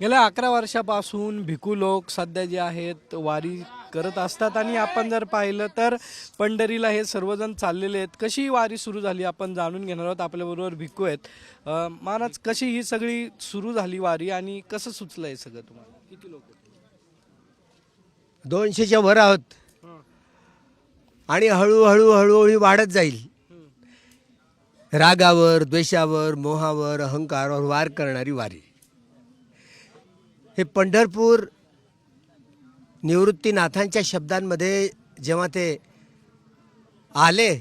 गेल्या अकरा वर्षापासून भिकू लोक सध्या जे आहेत वारी करत असतात आणि आपण जर पाहिलं तर पंढरीला हे सर्वजण चाललेले आहेत. कशी ही वारी सुरू झाली आपण जाणून घेणार आहोत. आपल्याबरोबर भिकू आहेत. महाराज कशी ही सगळी सुरू झाली वारी आणि कसं सुचलं हे सगळं तुम्हाला? किती लोक दोनशेच्या वर आहोत. आणि हळूहळू हळूहळू वाढत जाईल. रागावर द्वेषावर मोहावर अहंकारावर वार करणारी वारी. हे पंढरपूर निवृत्तीनाथांच्या शब्दांमध्ये जेव्हा ते आले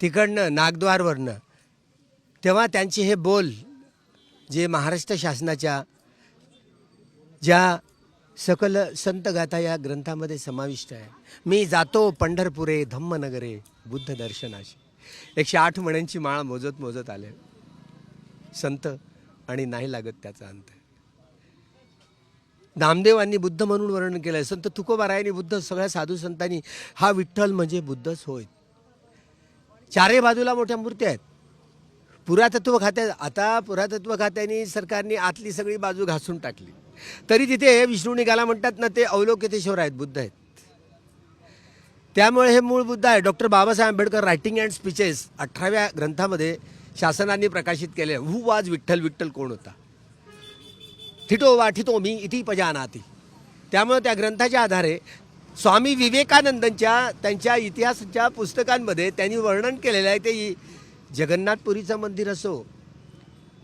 तिकडनं नागद्वारवरनं तेव्हा त्यांचे हे बोल जे महाराष्ट्र शासनाच्या ज्या सकल संत गाथा या ग्रंथामध्ये समाविष्ट आहे. मी जातो पंढरपुरे धम्मनगरे बुद्ध दर्शनाशी. एकशे आठ म्हण्यांची माळ मोजत मोजत आले. संत आणि नाही लागत त्याचा अंत. नामदेवांनी बुद्ध म्हणून वर्णन केलं आहे संत तुकोबारायांनी बुद्ध सगळ्या साधू संतांनी. हा विठ्ठल म्हणजे बुद्धच होय चारही बाजूला मोठ्या मूर्त्या आहेत. पुरातत्व खात्या आता पुरातत्व खात्याने सरकारने आतली सगळी बाजू घासून टाकली. तरी तिथे विष्णू निघाला म्हणतात ना ते अवलोकितेश्वर आहेत बुद्ध आहेत. त्यामुळे हे मूळ बुद्ध आहे. Doctor Babasaheb Ambedkar writing and speeches अठराव्या ग्रंथामध्ये शासनाने प्रकाशित केले. हु वाज विठ्ठल? विठ्ठल कोण होता? थिटो वा ठितो मी इति पजानाती. त्यामुळं त्या ग्रंथाच्या आधारे स्वामी विवेकानंदांच्या त्यांच्या इतिहासाच्या पुस्तकांमध्ये त्यांनी वर्णन केलेलं आहे ते जगन्नाथपुरीचं मंदिर असो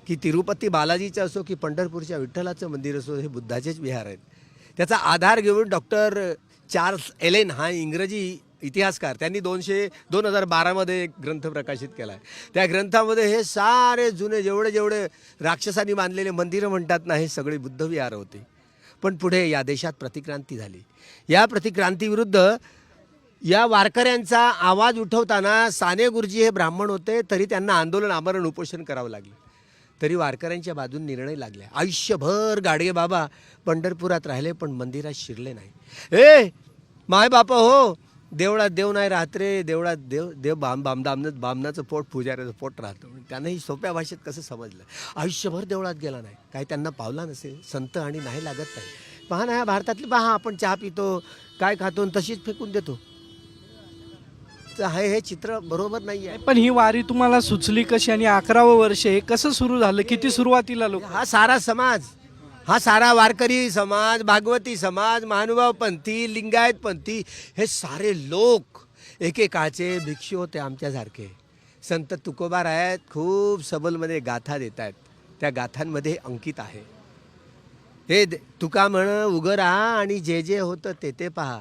की तिरुपती बालाजीचं असो की पंढरपूरच्या विठ्ठलाचं मंदिर असो हे बुद्धाचेच विहार आहेत. त्याचा आधार घेऊन डॉक्टर चार्ल्स एलेन हा इंग्रजी इतिहासकार त्यांनी दोनशे दोन हजार बारामध्ये एक ग्रंथ प्रकाशित केला आहे. त्या ग्रंथामध्ये हे सारे जुने जेवढे जेवढे राक्षसांनी बांधलेले मंदिरं म्हणतात ना हे सगळे बुद्ध विहार होते. पण पुढे या देशात प्रतिक्रांती झाली. या प्रतिक्रांतीविरुद्ध या वारकऱ्यांचा आवाज उठवताना साने गुरुजी हे ब्राह्मण होते तरी त्यांना आंदोलन आमरण उपोषण करावं लागलं. तरी वारकऱ्यांच्या बाजून निर्णय लागले. आयुष्यभर गाडगे बाबा पंढरपुरात राहिले पण मंदिरात शिरले नाही. ए माय बापा हो देवळात देव नाही राहत रे देवळात देव देव बाम बाम बामनं बामनाचं पोट पुजाऱ्याचं पोट राहतं. त्यांनाही सोप्या भाषेत कसं समजलं? आयुष्यभर देवळात गेला नाही. काही त्यांना पावला नसेल संत आणि नाही लागत नाही. पहा ना ह्या भारतातले पहा आपण चहा पितो काय खातो आणि तशीच फेकून देतो. तर हे हे चित्र बरोबर नाही आहे पण ही वारी तुम्हाला सुचली कशी आणि अकरावं वर्ष हे कसं सुरू झालं? किती सुरुवातीला लोक? हा सारा समाज हा सारा वारकरी समाज भागवती समाज महानुभाव पंथी लिंगायत पंथी हे सारे लोक एकेकाळचे भिक्षू होते आमच्यासारखे. संत तुकोबार आहेत खूप सबलमध्ये गाथा देत आहेत त्या गाथांमध्ये अंकित आहे. हे तुका म्हण उगं राहा आणि जे जे होतं ते ते पहा.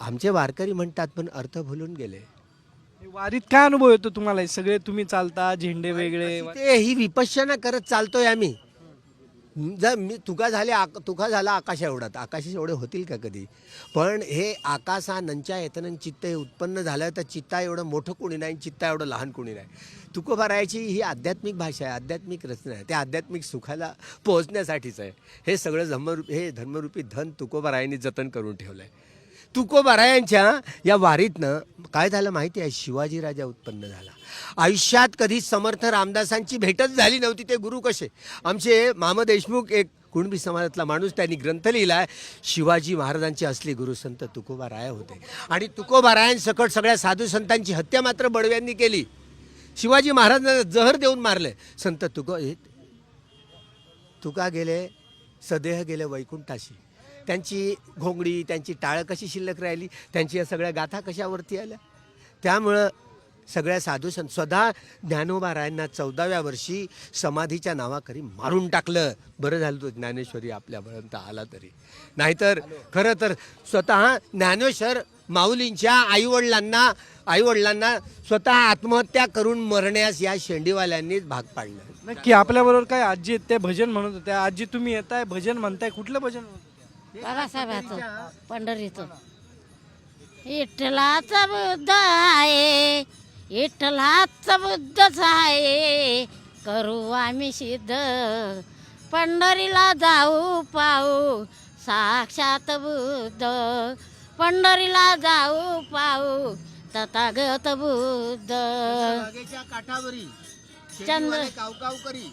आमचे वारकरी म्हणतात पण अर्थ भुलून गेले. वारीत काय अनुभव येतो तुम्हाला? हे सगळे तुम्ही चालता झेंडे वेगळे. ते ही विपश्यना करत चालतोय आम्ही. जर मी तुका झाले आक तुका झाला आकाश एवढात आकाश एवढे होतील का कधी? पण हे आकाशा नंच्या येतन चित्त हे उत्पन्न झालं तर चित्ता एवढं मोठं कोणी नाही चित्ता एवढं लहान कोणी नाही. तुकोबारायची ही आध्यात्मिक भाषा आहे आध्यात्मिक रचना आहे त्या आध्यात्मिक सुखाला पोहोचण्यासाठीच आहे. हे सगळं धर्मरूप हे धर्मरूपी धन तुकोबारायांनी जतन करून ठेवलं आहे तुकोबारायांच्या या वारीतनं काय झालं माहिती आहे? शिवाजी राजा उत्पन्न झाला. आयुष्यात कधी समर्थ रामदासांची भेटच झाली नव्हती ते गुरु कसे? आमचे मामा देशमुख एक कुणबी समाजातला माणूस त्यांनी ग्रंथ लिहिलाय शिवाजी महाराजांचे असले गुरु संत तुकोबाराया होते. आणि तुकोबारायांसकट सगळ्या साधू संतांची हत्या मात्र बडव्यांनी केली. शिवाजी महाराजांना जहर देऊन मारले. संत तुको हे तुका गेले? सदेह गेले वैकुंठाशी. त्यांची घोंगडी त्यांची टाळं कशी शिल्लक राहिली त्यांची या सगळ्या गाथा कशावरती आल्या? त्यामुळं सगळ्या साधू संत स्वतः ज्ञानोबा रायांना चौदाव्या वर्षी समाधीच्या नावाकरी मारून टाकलं. बरं झालं तो ज्ञानेश्वरी आपल्यापर्यंत आला तरी. नाहीतर खरं तर स्वतः ज्ञानेश्वर माऊलींच्या आईवडिलांना आईवडिलांना स्वतः आत्महत्या करून मरण्यास या शेंडीवाल्यांनीच भाग पाडलं. नक्की आपल्याबरोबर काय आजी ते भजन म्हणत होत्या आजी तुम्ही येताय भजन म्हणताय. कुठलं भजन? बाबासाहेबाचं पंढरीचं. विठ्ठलाचा बुद्ध आहे विठ्ठलाचा बुद्धच आहे. करू आम्ही सिद्ध पंढरीला जाऊ पाहू साक्षात बुद्ध. पंढरीला जाऊ पाहू तथागत बुद्ध. काठावरी चंद्र- कावकाव करी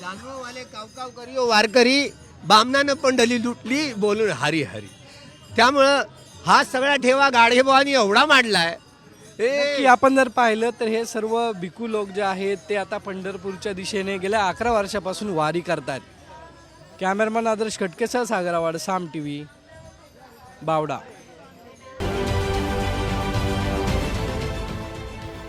जानववाले कावकाव करी वारकरी बामणानं पंढली लुटली बोलून हरी हरी त्यामुळं हा सगळा ठेवा गाढेबुवानी एवढा मांडलाय. ए. की आपण जर पाहिलं तर हे सर्व भिकू लोक जे आहेत ते आता पंढरपूरच्या दिशेने गेल्या अकरा वर्षापासून वारी करतात कॅमेरामॅन आदर्श खटकेसह सागरावाड साम टी व्ही बावडा.